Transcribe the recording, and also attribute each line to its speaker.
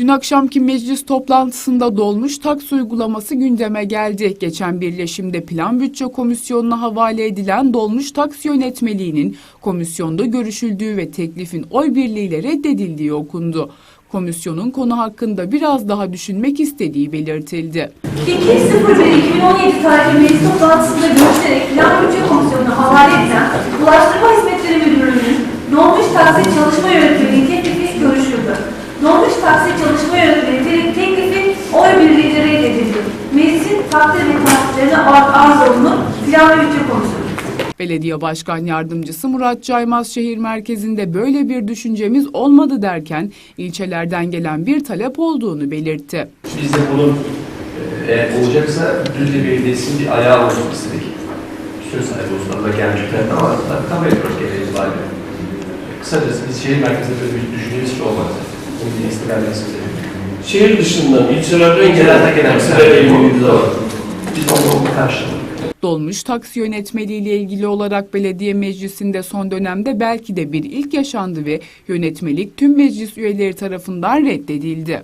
Speaker 1: Dün akşamki meclis toplantısında dolmuş taksi uygulaması gündeme geldi. Geçen birleşimde Plan Bütçe Komisyonu'na havale edilen dolmuş taksi yönetmeliğinin komisyonda görüşüldüğü ve teklifin oy birliğiyle reddedildiği okundu. Komisyonun konu hakkında biraz daha düşünmek istediği belirtildi.
Speaker 2: 2.01.2017 tarihli meclis toplantısında görüşerek Plan Bütçe Komisyonu'na havale edilen Ulaştırma Hizmetleri Müdürlüğü'nün dolmuş taksi çalışma yönetmeliği. Dolmuş taksi çalışma yönetmeliği te- teklifi oy birliğiyle reddedildi. Meclisin takdir ve takdirlerine ar- arz olunur Plan ve Bütçe Komisyonu.
Speaker 1: Belediye Başkan Yardımcısı Murat Caymaz şehir merkezinde böyle bir düşüncemiz olmadı derken ilçelerden gelen bir talep olduğunu belirtti.
Speaker 3: Biz de bunun e, eğer olacaksa Düzce Belediyesi'nin bir ayağı olsun istedik. Söz sahibi olsun ama gerçekten ama tabii kabul ediyoruz gereği itibariyle. Kısacası biz şehir merkezinde böyle bir düşüncemiz hiç olmadı.
Speaker 4: Şehir dışından, ilçelerden
Speaker 3: gelen
Speaker 4: taksilerle ilgili de var.
Speaker 3: Biz onu karşıladık.
Speaker 1: Dolmuş taksi yönetmeliğiyle ilgili olarak belediye meclisinde son dönemde belki de bir ilk yaşandı ve yönetmelik tüm meclis üyeleri tarafından reddedildi.